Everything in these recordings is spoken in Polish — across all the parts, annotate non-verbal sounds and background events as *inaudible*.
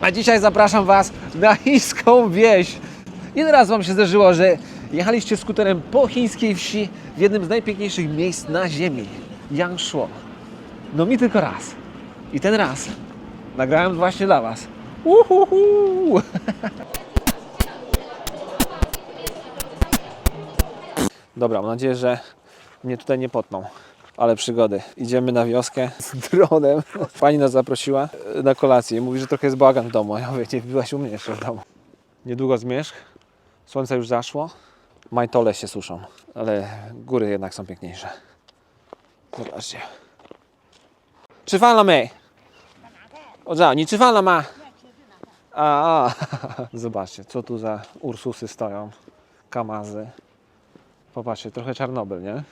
A dzisiaj zapraszam Was na chińską wieś. Ile raz Wam się zdarzyło, że jechaliście skuterem po chińskiej wsi w jednym z najpiękniejszych miejsc na ziemi, Yangshuo? No mi tylko raz. I ten raz nagrałem właśnie dla Was. Uhuhu! *laughs* Dobra, mam nadzieję, że mnie tutaj nie potną ale przygody. Idziemy na wioskę z dronem. Pani nas zaprosiła e, na kolację i mówi, że trochę jest bałagan w domu. Ja mówię, nie byłaś u mnie jeszcze w domu. Niedługo zmierzch, słońce już zaszło, majtole się suszą, ale góry jednak są piękniejsze. Zobaczcie. Czy fala my? Odzał, nie czy fala ma? A, a, *laughs* zobaczcie, co tu za Ursusy stoją, kamazy. Popatrzcie, trochę Czarnobyl, nie?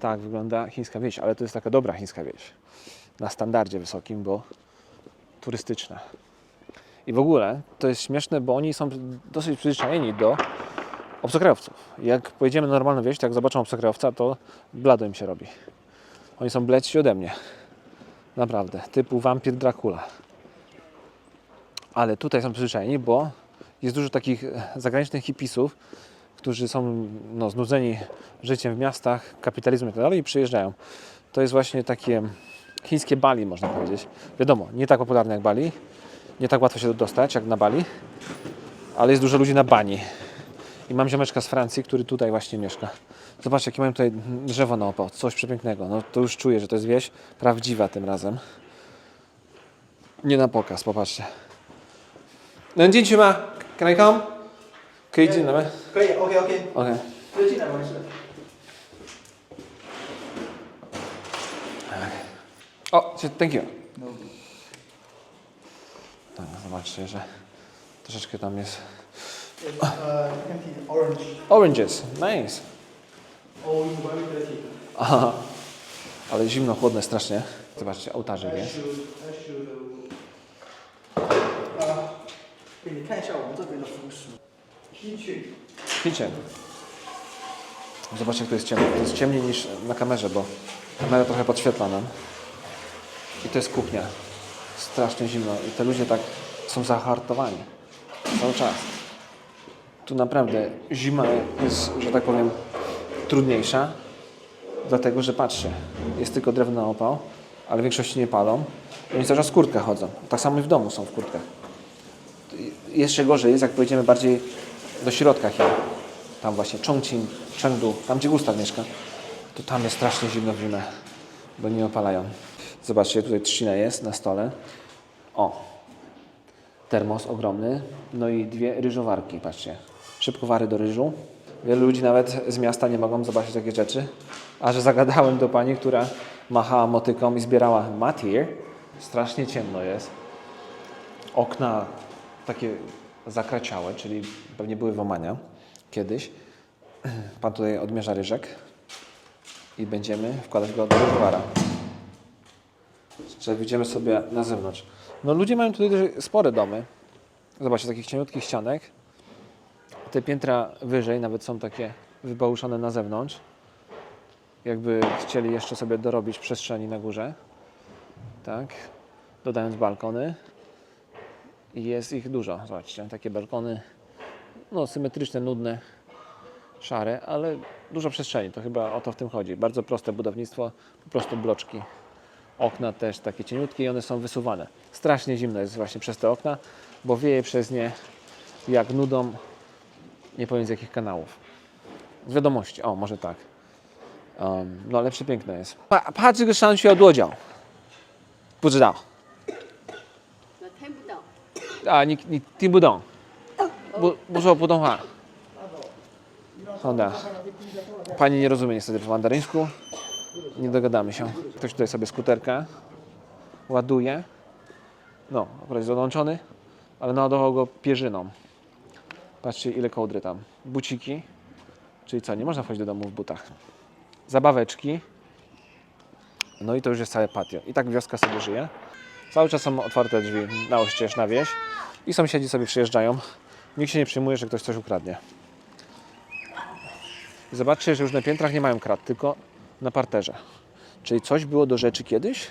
Tak wygląda chińska wieś, ale to jest taka dobra chińska wieś. Na standardzie wysokim, bo turystyczna. I w ogóle to jest śmieszne, bo oni są dosyć przyzwyczajeni do obcokrajowców. Jak pojedziemy na normalną wieś, to jak zobaczą obcokrajowca, to blado im się robi. Oni są bledsi ode mnie. Naprawdę. Typu wampir Dracula. Ale tutaj są przyzwyczajeni, bo jest dużo takich e, zagranicznych hipisów, którzy są no, znudzeni życiem w miastach, kapitalizmem itd. Tak i przyjeżdżają. To jest właśnie takie chińskie Bali, można powiedzieć. Wiadomo, nie tak popularne jak Bali, nie tak łatwo się dostać jak na Bali, ale jest dużo ludzi na bani. I mam ziomeczka z Francji, który tutaj właśnie mieszka. Zobaczcie, jakie mają tutaj drzewo na opał. Coś przepięknego. No to już czuję, że to jest wieś prawdziwa tym razem. Nie na pokaz, popatrzcie. No dzień ma. Can I come? 可以进来吗可以，OK OK， ？OK。直接进来完事。 O, cie- thank you. Tak, zobaczcie, że troszeczkę tam jest. It's uh, empty orange. Oranges, nice. Oh, you very dirty. Aha. Ale zimno, chłodne strasznie. Zobaczcie, ołtarzyk I jest. should, Kitchen. Zobaczcie, jak to jest ciemno. To jest ciemniej niż na kamerze, bo kamera trochę podświetla nam. I to jest kuchnia. Strasznie zimno. I te ludzie tak są zahartowani. Cały czas. Tu naprawdę zima jest, że tak powiem, trudniejsza. Dlatego, że patrzcie, jest tylko drewno na opał, ale większości nie palą. I Oni cały czas w kurtkach chodzą. Tak samo i w domu są w kurtkach. Jeszcze gorzej jest, jak pojedziemy bardziej do środka Chin. Tam właśnie Chongqing, Chengdu, tam gdzie Gustaw mieszka. To tam jest strasznie zimno w zimę, bo nie opalają. Zobaczcie, tutaj trzcina jest na stole. O, termos ogromny. No i dwie ryżowarki, patrzcie. Szybkowary do ryżu. Wielu ludzi nawet z miasta nie mogą zobaczyć takie rzeczy. A że zagadałem do pani, która machała motyką i zbierała matier. Strasznie ciemno jest. Okna takie zakraciałe, czyli pewnie były włamania kiedyś. Pan tutaj odmierza ryżek i będziemy wkładać go do. Że wyjdziemy sobie na zewnątrz. No ludzie mają tutaj spore domy. Zobaczcie, takich cieniutkich ścianek. Te piętra wyżej nawet są takie wybałuszone na zewnątrz. Jakby chcieli jeszcze sobie dorobić przestrzeni na górze. Tak. Dodając balkony I jest ich dużo. Zobaczcie, takie balkony. No, symetryczne, nudne, szare, ale dużo przestrzeni. To chyba o to w tym chodzi. Bardzo proste budownictwo, po prostu bloczki. Okna też takie cieniutkie i one są wysuwane. Strasznie zimno jest właśnie przez te okna, bo wieje przez nie jak nudą, nie powiem z jakich kanałów. Z wiadomości, o może tak. Um, no ale przepiękne jest. 怕怕这个山需要多久？不知道我听不懂。 啊，你你听不懂，不不说普通话。好的。Pani nie rozumie niestety po mandaryńsku. Nie dogadamy się. Ktoś tutaj sobie skuterka ładuje. No, akurat jest odłączony, ale naładował go pierzyną. Patrzcie ile kołdry tam. Buciki. Czyli co, nie można wchodzić do domu w butach. Zabaweczki. No i to już jest całe patio. I tak wioska sobie żyje. Cały czas są otwarte drzwi na oścież, na wieś i sąsiedzi sobie przyjeżdżają. Nikt się nie przyjmuje, że ktoś coś ukradnie. Zobaczcie, że już na piętrach nie mają krat, tylko na parterze. Czyli coś było do rzeczy kiedyś,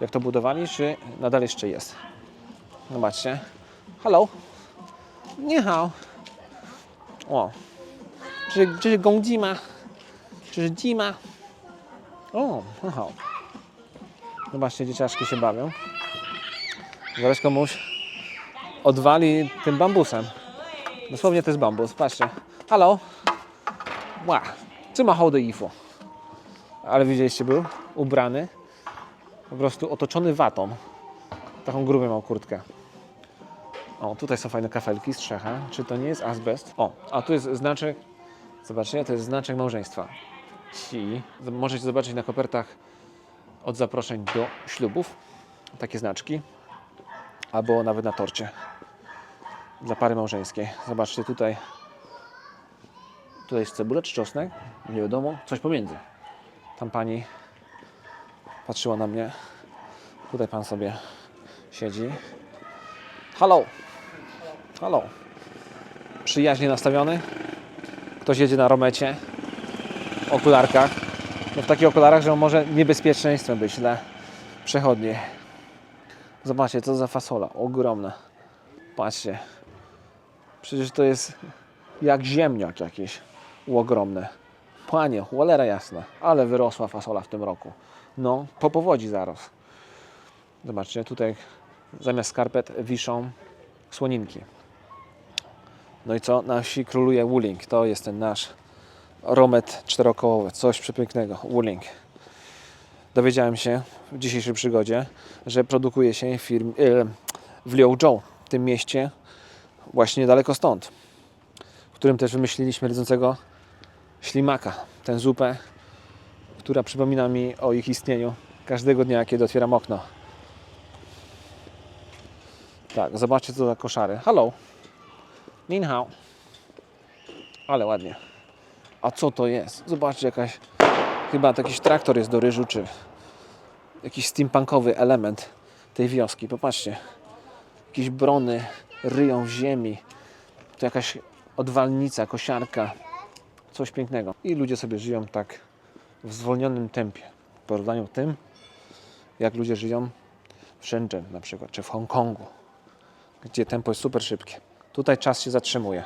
jak to budowali, czy nadal jeszcze jest. Zobaczcie. Hello. Nie hao. O. Czy, czy gądzima? Czy dzima? O, no hao. 好. Zobaczcie, dzieciaczki się bawią. Zaraz komuś odwali tym bambusem. Dosłownie to jest bambus. Patrzcie. Halo. Ła. Ma hołdy ifo? Ale widzieliście, był ubrany. Po prostu otoczony watą. Taką grubią miał kurtkę. O, tutaj są fajne kafelki, strzecha. Czy to nie jest azbest? O, a tu jest znaczek. Zobaczcie, to jest znaczek małżeństwa. Ci. Możecie zobaczyć na kopertach od zaproszeń do ślubów. Takie znaczki. Albo nawet na torcie. Dla pary małżeńskiej. Zobaczcie tutaj. Tutaj jest cebula czy czosnek? Nie wiadomo. Coś pomiędzy. Tam pani patrzyła na mnie. Tutaj pan sobie siedzi. Halo. Halo. Przyjaźnie nastawiony. Ktoś jedzie na romecie. Okularkach. No w takich okularach, że on może niebezpieczeństwem być dla przechodni. Zobaczcie, co za fasola. Ogromna. Patrzcie. Przecież to jest jak ziemniak jakieś. Ogromne. Panie, cholera jasna. Ale wyrosła fasola w tym roku. No, po powodzi zaraz. Zobaczcie, tutaj zamiast skarpet wiszą słoninki. No i co? Na wsi króluje Wuling. To jest ten nasz romet czterokołowy. Coś przepięknego. Wuling. Dowiedziałem się w dzisiejszej przygodzie, że produkuje się firm, e, w Liuzhou, w tym mieście, właśnie niedaleko stąd, w którym też wymyśliliśmy rdzącego ślimaka. Tę zupę, która przypomina mi o ich istnieniu każdego dnia, kiedy otwieram okno. Tak, zobaczcie co za koszary. Hello. Nin hao. Ale ładnie. A co to jest? Zobaczcie, jakaś. Chyba jakiś traktor jest do ryżu, czy jakiś steampunkowy element tej wioski. Popatrzcie. Jakieś brony ryją w ziemi. To jakaś odwalnica, kosiarka. Coś pięknego. I ludzie sobie żyją tak w zwolnionym tempie. W porównaniu tym, jak ludzie żyją w Shenzhen na przykład, czy w Hongkongu, gdzie tempo jest super szybkie. Tutaj czas się zatrzymuje.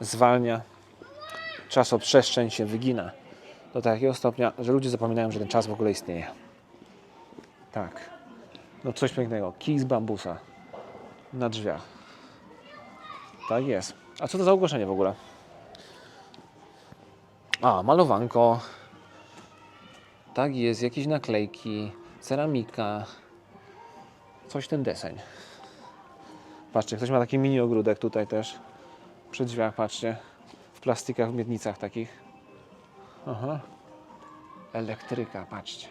Zwalnia. Czasoprzestrzeń się wygina do takiego stopnia, że ludzie zapominają, że ten czas w ogóle istnieje. Tak. No coś pięknego. Kij z bambusa na drzwiach. Tak jest. A co to za ogłoszenie w ogóle? A, malowanko. Tak jest, jakieś naklejki, ceramika. Coś ten deseń. Patrzcie, ktoś ma taki mini ogródek tutaj też. Przy drzwiach, patrzcie. W plastikach, w miednicach takich. Aha. Elektryka, patrzcie.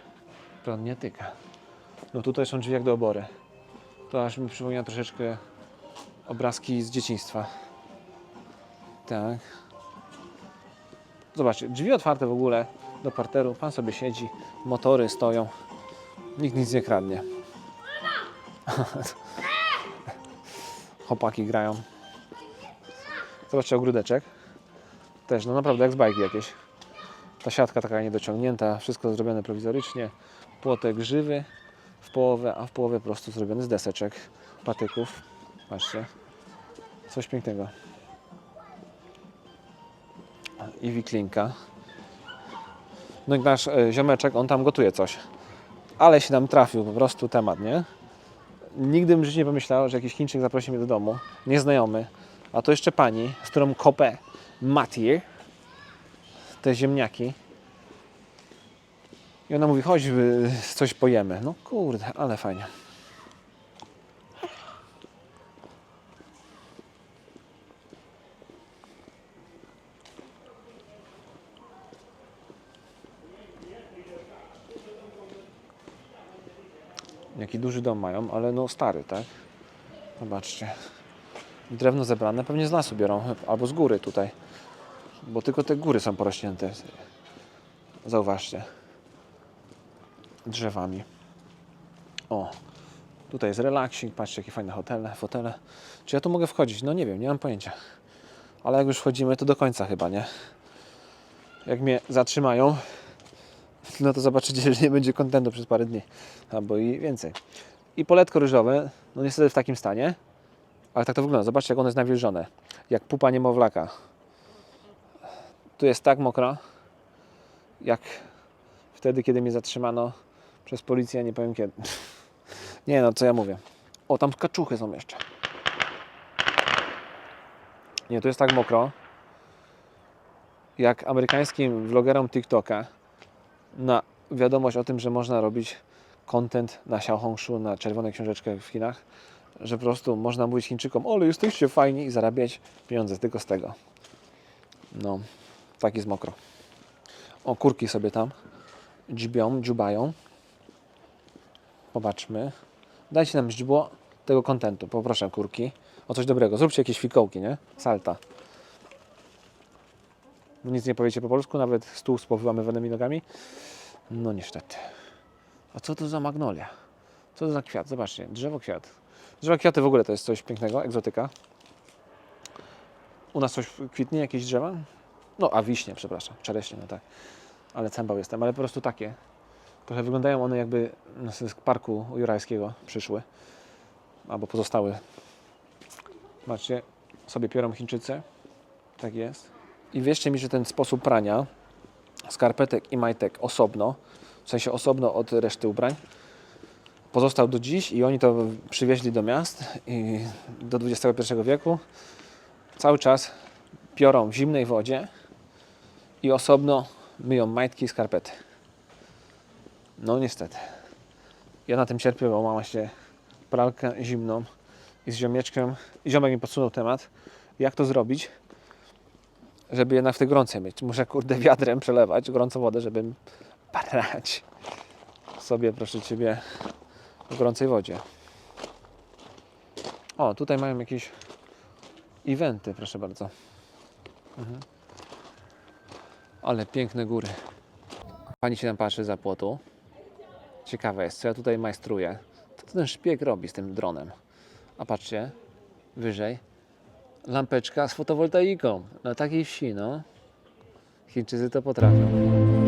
Prąd nie tyka. No tutaj są drzwi jak do obory. To aż mi przypomina troszeczkę obrazki z dzieciństwa. Tak. Zobaczcie, drzwi otwarte w ogóle do parteru. Pan sobie siedzi, motory stoją. Nikt nic nie kradnie. *laughs* Chłopaki grają. Zobaczcie ogródeczek. Też, no naprawdę jak z bajki jakieś. Ta siatka taka niedociągnięta, wszystko zrobione prowizorycznie. Płotek żywy w połowę, a w połowie po prostu zrobiony z deseczek, patyków. Patrzcie. Coś pięknego. I wiklinka. No i nasz e, ziomeczek, on tam gotuje coś. Ale się nam trafił po prostu temat, nie? Nigdy bym życiu nie pomyślał, że jakiś Chińczyk zaprosi mnie do domu, nieznajomy, a to jeszcze pani, z którą kopę Matir, te ziemniaki. I ona mówi, chodź, coś pojemy. No kurde, ale fajnie. Jaki duży dom mają, ale no stary, tak? Zobaczcie. Drewno zebrane pewnie z lasu biorą, albo z góry tutaj. Bo tylko te góry są porośnięte. Zauważcie. Drzewami. O, tutaj jest relaksik. Patrzcie, jakie fajne hotele, fotele. Czy ja tu mogę wchodzić? No nie wiem, nie mam pojęcia. Ale jak już wchodzimy, to do końca chyba, nie? Jak mnie zatrzymają, *laughs* no to zobaczycie, że nie będzie kontentu przez parę dni. Albo i więcej. I poletko ryżowe, no niestety w takim stanie, ale tak to wygląda. Zobaczcie, jak one jest nawilżone. Jak pupa niemowlaka. Tu jest tak mokro, jak wtedy, kiedy mnie zatrzymano przez policję, nie powiem kiedy. *laughs* Nie no, co ja mówię. O, tam kaczuchy są jeszcze. Nie, tu jest tak mokro, jak amerykańskim vlogerom TikToka na wiadomość o tym, że można robić content na Xiaohongshu, na czerwonej książeczkę w Chinach, że po prostu można mówić Chińczykom, ale jesteście fajni i zarabiać pieniądze tylko z tego. No, tak jest mokro. O, kurki sobie tam dźbią, dziubają. Popatrzmy. Dajcie nam źdźbło tego kontentu, poproszę kurki. O coś dobrego. Zróbcie jakieś fikołki, nie? Salta. Nic nie powiecie po polsku, nawet stół z powyłamywanymi nogami. No niestety. A co to za magnolia? Co to za kwiat? Zobaczcie, drzewo kwiat. Drzewa kwiaty w ogóle to jest coś pięknego, egzotyka. U nas coś kwitnie, jakieś drzewa? No, a wiśnie, przepraszam, czereśnie, no tak. Ale cębał jestem, ale po prostu takie. Trochę wyglądają one jakby z parku jurajskiego przyszły. Albo pozostały. Zobaczcie, sobie piorą Chińczycy. Tak jest. I wierzcie mi, że ten sposób prania skarpetek i majtek osobno, w sensie osobno od reszty ubrań, pozostał do dziś i oni to przywieźli do miast i do XXI wieku. Cały czas piorą w zimnej wodzie i osobno myją majtki i skarpety. No niestety. Ja na tym cierpię, bo mam właśnie pralkę zimną i z ziomeczkiem. I ziomek mi podsunął temat, jak to zrobić, żeby jednak w tej gorącej mieć. Muszę kurde wiadrem przelewać gorącą wodę, żeby parać sobie, proszę Ciebie, w gorącej wodzie. O, tutaj mają jakieś eventy, proszę bardzo. Mhm. Ale piękne góry. Pani się tam patrzy za płotu. Ciekawe jest, co ja tutaj majstruję. Co ten szpieg robi z tym dronem? A patrzcie, wyżej, lampeczka z fotowoltaiką. Na takiej wsi, no. Chińczycy to potrafią.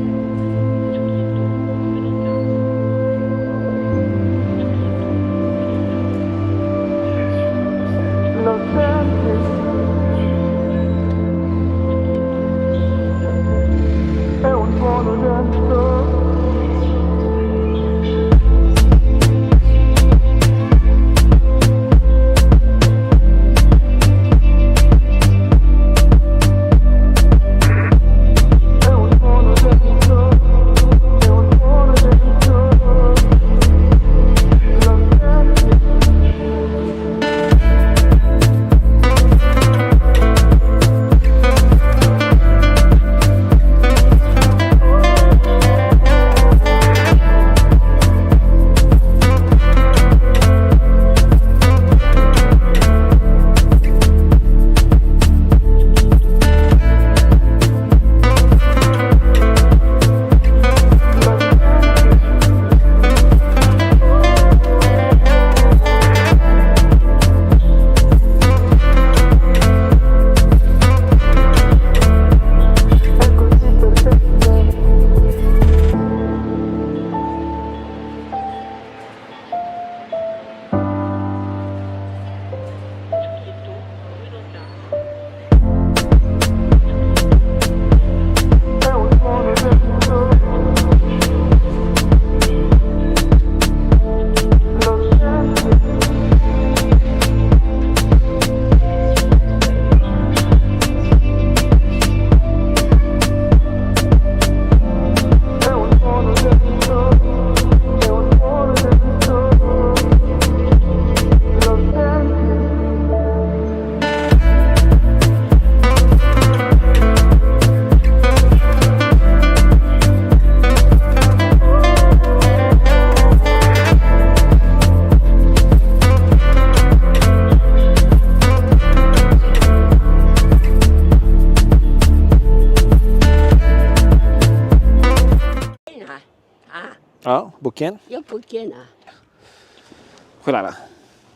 回来了，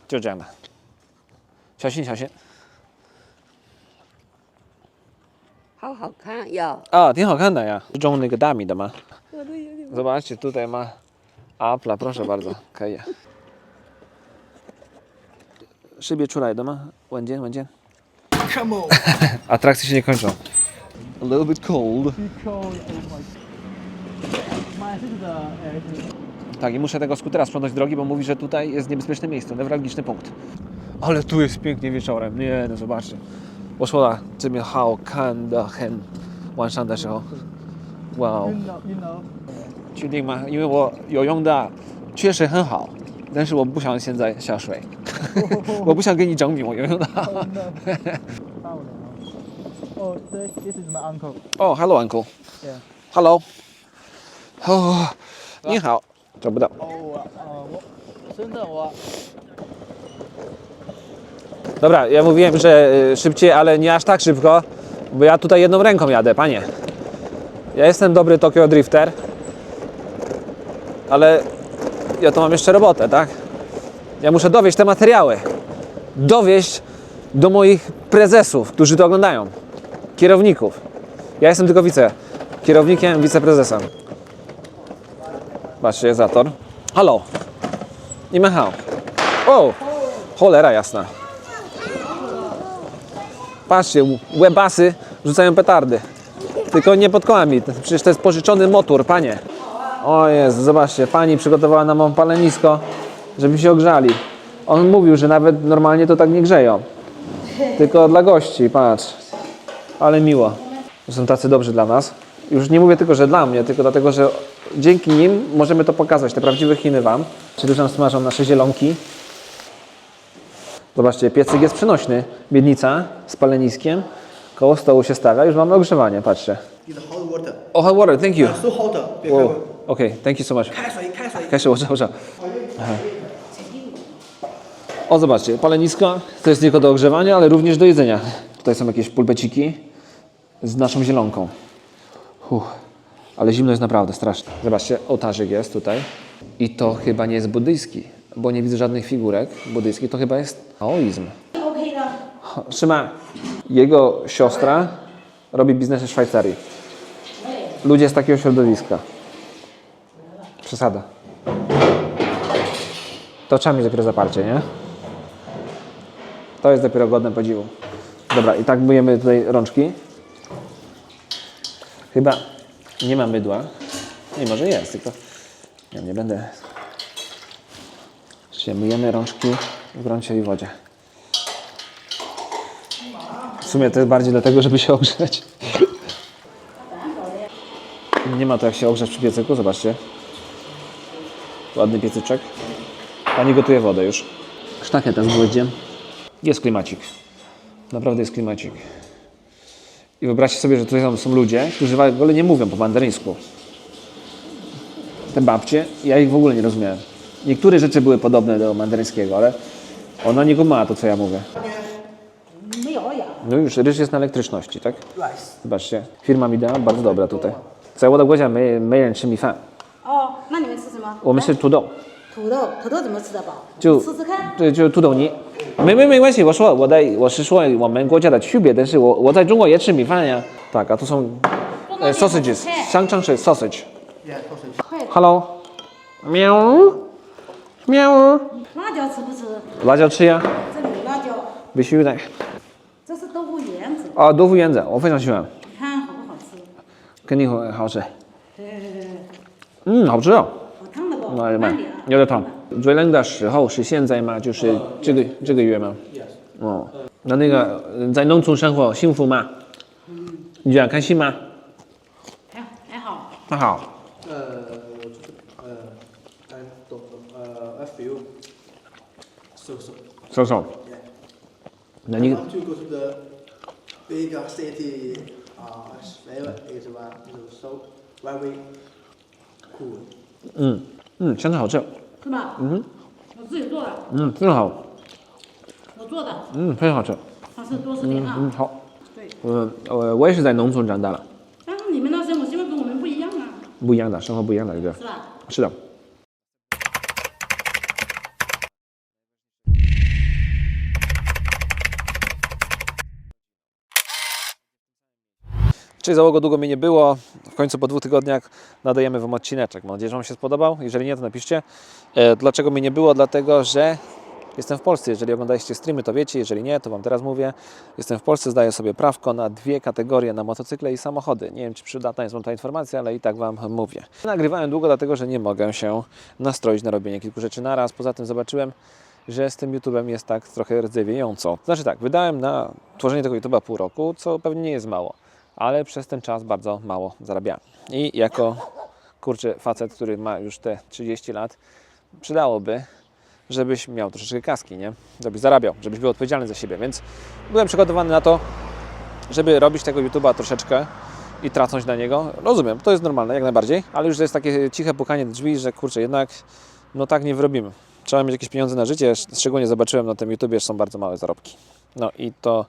就这样的。小心小心。好好看呀。啊，挺好看的呀。是种那个大米的吗？我都有。都得嘛。啊，不了，不说话了，走，*laughs* 可以。识别出来的吗？文件文件。Come on. *laughs* Attractive, you can show. A little bit cold. My sister actually. Tak, i muszę tego skutera sprzątać drogi, bo mówi, że tutaj jest niebezpieczne miejsce, newralgiczny punkt. Ale tu jest pięknie wieczorem. Nie, no zobaczcie. 我说了，这边好看的很，晚上的时候，哇哦 You，know, you know. 确定吗？因为我游泳的确实很好，但是我不想现在下水，我不想跟你证明我游泳的好。 Oh no. oh, this, this is my uncle. 哦，Hello uncle。 Yeah. Hello。哦，你好。 找不到。 Oh, 我呃我深圳我 Dobra, ja mówiłem, że y, szybciej, ale nie aż tak szybko, bo ja tutaj jedną ręką jadę, panie. Ja jestem dobry Tokyo Drifter, ale ja to mam jeszcze robotę, tak? Ja muszę dowieść te materiały. Dowieść do moich prezesów, którzy to oglądają. Kierowników. Ja jestem tylko wice. Kierownikiem, wiceprezesem. Patrzcie, jest zator. Halo. Nie ma hał. O! Cholera jasna. Patrzcie, łebasy rzucają petardy. Tylko nie pod kołami. Przecież to jest pożyczony motor, panie. O jest, zobaczcie, pani przygotowała nam palenisko, żeby się ogrzali. On mówił, że nawet normalnie to tak nie grzeją. Tylko dla gości, patrz. Ale miło. Są tacy dobrzy dla nas. Już nie mówię tylko, że dla mnie, tylko dlatego, że dzięki nim możemy to pokazać, te prawdziwe Chiny Wam. Czy tu nam smażą nasze zielonki. Zobaczcie, piecyk jest przenośny. Miednica z paleniskiem. Koło stołu się stawia. Już mamy ogrzewanie, patrzcie. It's hot water. Oh, hot water, thank you. So hot. Wow. Okay, thank you so much. 开水开水。开始，我知道，我知道。Aha. O, zobaczcie, palenisko to jest nie tylko do ogrzewania, ale również do jedzenia. Tutaj są jakieś pulpeciki z naszą zielonką. Uff, ale zimno jest naprawdę strasznie. Zobaczcie, ołtarzyk jest tutaj. I to chyba nie jest buddyjski, bo nie widzę żadnych figurek buddyjskich. To chyba jest taoizm. Trzyma. Jego siostra robi biznes w Szwajcarii. Ludzie z takiego środowiska. Przesada. To trzeba mieć dopiero zaparcie, nie? To jest dopiero godne podziwu. Dobra, i tak myjemy tutaj rączki. Chyba nie ma mydła. Nie, może jest, tylko ja nie będę. Się myjemy rączki w gruncie i wodzie. W sumie to jest bardziej dlatego, żeby się ogrzeć. Nie ma to jak się ogrzać przy piecyku, zobaczcie. Ładny piecyczek. Pani gotuje wodę już. Sztacheta z gwoździem. Jest klimacik. Naprawdę jest klimacik. I wyobraźcie sobie, że tutaj są- są ludzie, którzy w ogóle nie mówią po mandaryńsku. Te babcie, ja ich w ogóle nie rozumiałem. Niektóre rzeczy były podobne do mandaryńskiego, ale ona nie ma to, co ja mówię. No już, ryż jest na elektryczności, tak? Rice. Zobaczcie, firma Midea bardzo dobra tutaj. 在我的国家没没人吃米饭，哦，那你们吃什么？我们吃土豆。 土豆，土豆怎么吃得饱？就吃吃看。对，就是土豆泥。没没没关系，我说我在我是说我们国家的区别，但是我我在中国也吃米饭呀。大家都从呃 sausages，香肠是 sausage。Yeah, sausage. Hello，喵喵，辣椒吃不吃？辣椒吃呀，这里有辣椒，必须的。这是豆腐圆子，啊，豆腐圆子我非常喜欢，你看好不好吃？肯定很好吃。对对对对，嗯，好吃哦。好烫的不？那慢慢点啊。有点汤。最冷的时候是现在吗？就是这个、这个月吗？Yes. 哦，那那个、在农村生活幸福吗？嗯。你觉得开心吗？还还好。还好。呃，我呃，I don't 呃，I feel so so so so。那你？就过去的 big city 啊，very is one so very cool。嗯。嗯，香菜好吃，是吧？嗯。我自己做的，嗯，非常好，我做的，嗯，非常好吃，好吃多吃点啊。嗯好。对，嗯，我我也是在农村长大的，但是你们那生活习惯跟我们不一样啊，不一样的生活不一样的，对不对？是吧？是的。Cześć załogo, długo mnie nie było. W końcu po dwóch tygodniach nadajemy Wam odcineczek. Mam nadzieję, że Wam się spodobał. Jeżeli nie, to napiszcie. E, dlaczego mnie nie było? Dlatego, że Jestem w Polsce, jeżeli oglądaliście streamy, to wiecie, jeżeli nie, to Wam teraz mówię. Jestem w Polsce, zdaję sobie prawko na dwie kategorie, na motocykle i samochody. Nie wiem, czy przydatna jest Wam ta informacja, ale i tak Wam mówię. Nagrywałem długo, dlatego że nie mogę się nastroić na robienie kilku rzeczy naraz. Poza tym zobaczyłem, że z tym YouTube'em jest tak trochę rdzewiejąco. Znaczy tak, wydałem na tworzenie tego YouTube'a pół roku, co pewnie nie jest mało, ale przez ten czas bardzo mało zarabiałem. I jako kurczę facet, który ma już te 30 lat, przydałoby, żebyś miał troszeczkę kaski, nie? Żebyś zarabiał, żebyś był odpowiedzialny za siebie, więc byłem przygotowany na to, żeby robić tego YouTube'a troszeczkę i tracąć na niego. Rozumiem, to jest normalne, jak najbardziej, ale już to jest takie ciche pukanie drzwi, że kurczę, jednak no tak nie wyrobimy. Trzeba mieć jakieś pieniądze na życie, szczególnie zobaczyłem na tym YouTubie, że są bardzo małe zarobki. No i to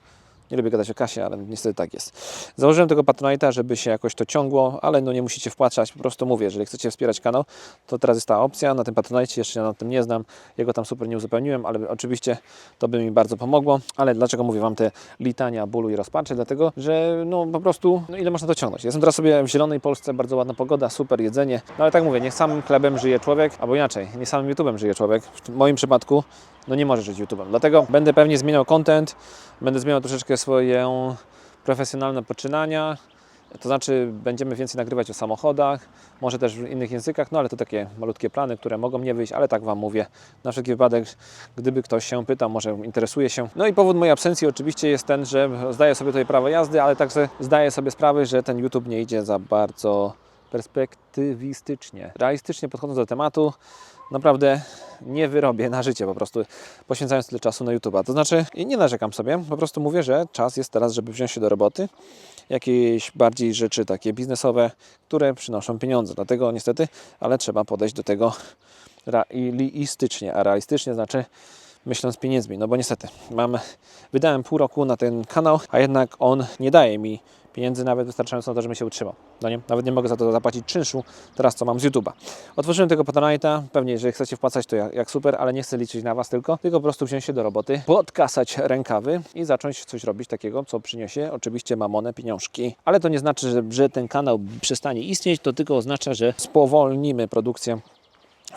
nie lubię gadać o kasie, ale niestety tak jest. Założyłem tego Patronite'a, żeby się jakoś to ciągło, ale no nie musicie wpłacać, po prostu mówię, jeżeli chcecie wspierać kanał, to teraz jest ta opcja na tym Patronite, jeszcze się na tym nie znam, jego tam super nie uzupełniłem, ale oczywiście to by mi bardzo pomogło, ale dlaczego mówię Wam te litania bólu i rozpaczy? Dlatego, że no po prostu, no ile można to ciągnąć? Jestem teraz sobie w zielonej Polsce, bardzo ładna pogoda, super jedzenie, no ale tak mówię, niech samym chlebem żyje człowiek, albo inaczej, nie samym YouTube'em żyje człowiek, w moim przypadku no nie może żyć YouTube'em. Dlatego będę pewnie zmieniał content, będę zmieniał troszeczkę swoje profesjonalne poczynania. To znaczy, będziemy więcej nagrywać o samochodach, może też w innych językach, no ale to takie malutkie plany, które mogą nie wyjść, ale tak Wam mówię. Na wszelki wypadek, gdyby ktoś się pytał, może interesuje się. No i powód mojej absencji oczywiście jest ten, że zdaję sobie tutaj prawo jazdy, ale także zdaję sobie sprawę, że ten YouTube nie idzie za bardzo perspektywistycznie. Realistycznie podchodząc do tematu, naprawdę nie wyrobię na życie po prostu poświęcając tyle czasu na YouTube'a. To znaczy, nie narzekam sobie, po prostu mówię, że czas jest teraz, żeby wziąć się do roboty. Jakieś bardziej rzeczy takie biznesowe, które przynoszą pieniądze. Dlatego niestety, ale trzeba podejść do tego realistycznie, a realistycznie znaczy myśląc pieniędzmi, no bo niestety mam, wydałem pół roku na ten kanał, a jednak on nie daje mi pieniędzy nawet wystarczająco na to, żebym się utrzymał. No nie, nawet nie mogę za to zapłacić czynszu teraz, co mam z YouTube'a. Otworzyłem tego Patronite'a, pewnie jeżeli chcecie wpłacać, to jak, jak super, ale nie chcę liczyć na Was tylko, tylko po prostu wziąć się do roboty, podkasać rękawy i zacząć coś robić takiego, co przyniesie oczywiście mamonę, pieniążki. Ale to nie znaczy, że, że ten kanał przestanie istnieć, to tylko oznacza, że spowolnimy produkcję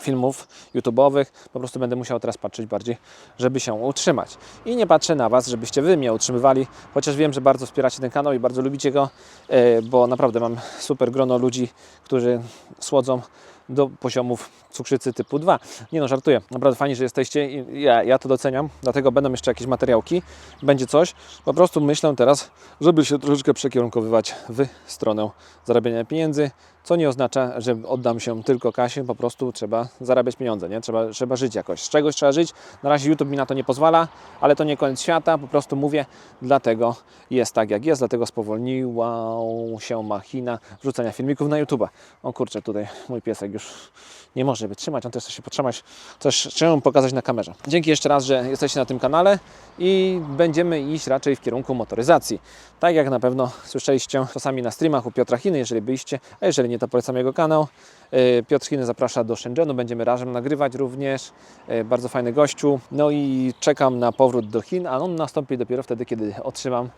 filmów YouTube'owych. Po prostu będę musiał teraz patrzeć bardziej, żeby się utrzymać. I nie patrzę na Was, żebyście Wy mnie utrzymywali, chociaż wiem, że bardzo wspieracie ten kanał i bardzo lubicie go, e, bo naprawdę mam super grono ludzi, którzy słodzą do poziomów cukrzycy typu 2. Nie no, żartuję. Naprawdę fajnie, że jesteście i ja, ja to doceniam, dlatego będą jeszcze jakieś materiałki, będzie coś. Po prostu myślę teraz, żeby się troszeczkę przekierunkowywać w stronę zarabiania pieniędzy, co nie oznacza, że oddam się tylko kasie, po prostu trzeba zarabiać pieniądze, nie? Trzeba, trzeba żyć jakoś. Z czegoś trzeba żyć. Na razie YouTube mi na to nie pozwala, ale to nie koniec świata, po prostu mówię, dlatego jest tak jak jest, dlatego spowolniła się machina wrzucania filmików na YouTube'a. O kurczę, tutaj mój piesek już nie może wytrzymać, on też chce się podtrzymać, coś trzeba mu pokazać na kamerze. Dzięki jeszcze raz, że jesteście na tym kanale i będziemy iść raczej w kierunku motoryzacji. Tak jak na pewno słyszeliście czasami na streamach u Piotra Chiny, jeżeli byliście, a jeżeli nie, to polecam jego kanał. E, Piotr Chiny zaprasza do Shenzhenu, będziemy razem nagrywać również. E, Bardzo fajny gościu. No i czekam na powrót do Chin, a on nastąpi dopiero wtedy, kiedy otrzymam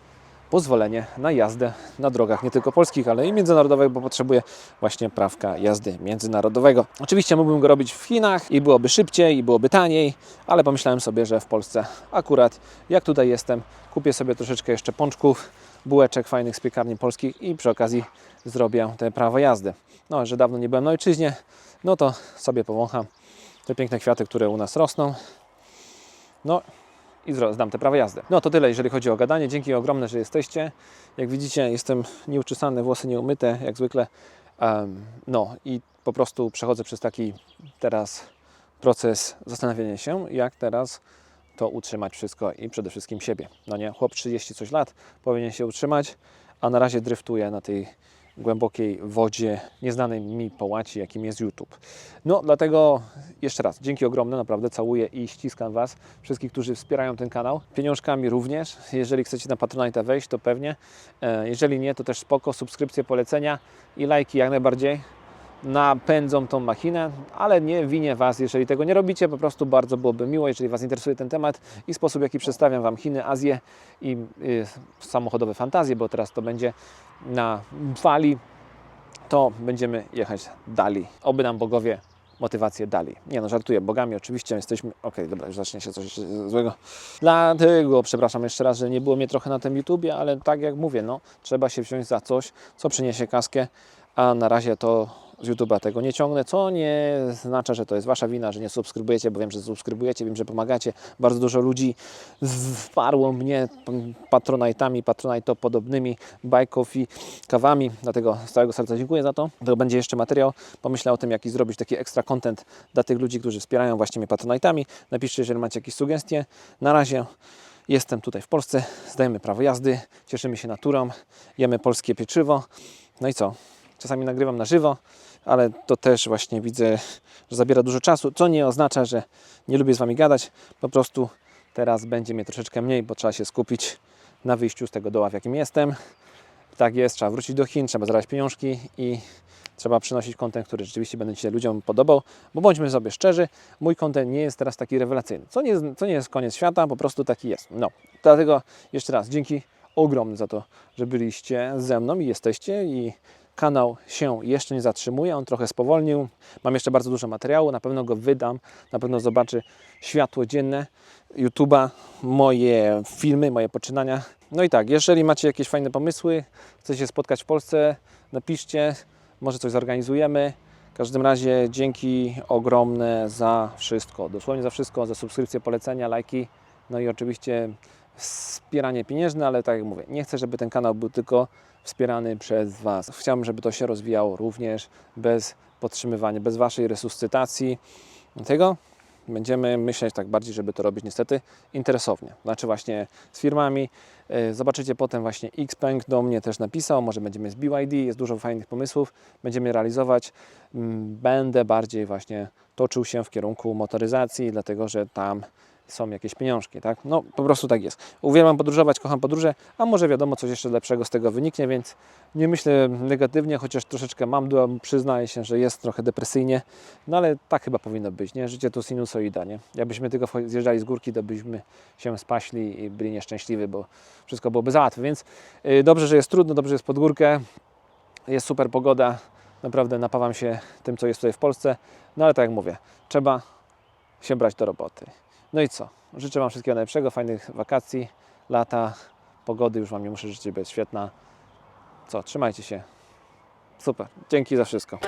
pozwolenie na jazdę na drogach nie tylko polskich, ale i międzynarodowych, bo potrzebuję właśnie prawka jazdy międzynarodowego. Oczywiście mógłbym go robić w Chinach i byłoby szybciej i byłoby taniej, ale pomyślałem sobie, że w Polsce akurat jak tutaj jestem, kupię sobie troszeczkę jeszcze pączków, bułeczek fajnych z piekarni polskich i przy okazji zrobię te prawo jazdy. No, że dawno nie byłem na ojczyźnie, no to sobie powącham te piękne kwiaty, które u nas rosną. No i zdam te prawo jazdy. No to tyle, jeżeli chodzi o gadanie. Dzięki ogromne, że jesteście. Jak widzicie, jestem nieuczesany, włosy nieumyte, jak zwykle. Em, no i po prostu przechodzę przez taki teraz proces zastanawiania się, jak teraz to utrzymać wszystko i przede wszystkim siebie. No nie, chłop 30 coś lat powinien się utrzymać, a na razie dryftuje na tej głębokiej wodzie, nieznanej mi połaci, jakim jest YouTube. No, dlatego jeszcze raz, dzięki ogromne, naprawdę całuję i ściskam Was, wszystkich, którzy wspierają ten kanał, pieniążkami również. Jeżeli chcecie na Patronite wejść, to pewnie. E, Jeżeli nie, to też spoko, subskrypcje, polecenia i lajki jak najbardziej napędzą tą machinę, ale nie winię Was, jeżeli tego nie robicie, po prostu bardzo byłoby miło, jeżeli Was interesuje ten temat i sposób, jaki przedstawiam Wam Chiny, Azję i y, samochodowe fantazje, bo teraz to będzie na fali, to będziemy jechać dalej. Oby nam bogowie motywację dalej. Nie no, żartuję, bogami oczywiście jesteśmy, okej, dobra, już zacznie się coś złego. Dlatego przepraszam jeszcze raz, że nie było mnie trochę na tym YouTubie, ale tak jak mówię, no, trzeba się wziąć za coś, co przyniesie kaskę, a na razie to z YouTube'a tego nie ciągnę, co nie znaczy, że to jest Wasza wina, że nie subskrybujecie, bo wiem, że subskrybujecie, wiem, że pomagacie. Bardzo dużo ludzi wsparło mnie patronajtami, patronajto podobnymi, buy coffee, kawami, dlatego z całego serca dziękuję za to. To będzie jeszcze materiał, pomyślę o tym, jaki zrobić taki ekstra content dla tych ludzi, którzy wspierają właśnie mnie patronajtami. Napiszcie, jeżeli macie jakieś sugestie. Na razie jestem tutaj w Polsce, zdajemy prawo jazdy, cieszymy się naturą, jemy polskie pieczywo. No i co? Czasami nagrywam na żywo, ale to też właśnie widzę, że zabiera dużo czasu, co nie oznacza, że nie lubię z Wami gadać. Po prostu teraz będzie mnie troszeczkę mniej, bo trzeba się skupić na wyjściu z tego doła, w jakim jestem. Tak jest, trzeba wrócić do Chin, trzeba zarabiać pieniążki i trzeba przynosić kontent, który rzeczywiście będzie się ludziom podobał, bo bądźmy sobie szczerzy, mój kontent nie jest teraz taki rewelacyjny, co nie, co nie jest koniec świata, po prostu taki jest. No, dlatego jeszcze raz dzięki ogromne za to, że byliście ze mną i jesteście i kanał się jeszcze nie zatrzymuje, on trochę spowolnił. Mam jeszcze bardzo dużo materiału, na pewno go wydam, na pewno zobaczy światło dzienne YouTube'a, moje filmy, moje poczynania. No i tak, jeżeli macie jakieś fajne pomysły, chcecie się spotkać w Polsce, napiszcie, może coś zorganizujemy. W każdym razie dzięki ogromne za wszystko, dosłownie za wszystko, za subskrypcje, polecenia, lajki, no i oczywiście wspieranie pieniężne, ale tak jak mówię, nie chcę, żeby ten kanał był tylko wspierany przez Was. Chciałbym, żeby to się rozwijało również bez podtrzymywania, bez Waszej resuscytacji. Dlatego będziemy myśleć tak bardziej, żeby to robić niestety interesownie. Znaczy właśnie z firmami. E, Zobaczycie potem właśnie Xpeng do mnie też napisał, może będziemy z BYD, jest dużo fajnych pomysłów, będziemy realizować. Mm, Będę bardziej właśnie toczył się w kierunku motoryzacji, dlatego że tam są jakieś pieniążki, tak? No po prostu tak jest. Uwielbiam podróżować, kocham podróże, a może wiadomo coś jeszcze lepszego z tego wyniknie, więc nie myślę negatywnie, chociaż troszeczkę mam, dua, przyznaję się, że jest trochę depresyjnie, no ale tak chyba powinno być, nie? Życie to sinusoida, nie? Jakbyśmy tylko zjeżdżali z górki, to byśmy się spaśli i byli nieszczęśliwi, bo wszystko byłoby za łatwe, więc yy, dobrze, że jest trudno, dobrze, jest pod górkę, jest super pogoda, naprawdę napawam się tym, co jest tutaj w Polsce, no ale tak jak mówię, trzeba się brać do roboty. No i co? Życzę wam wszystkiego najlepszego, fajnych wakacji, lata, pogody już Wam nie muszę życzyć, bo jest świetna. Co, trzymajcie się. Super. Dzięki za wszystko.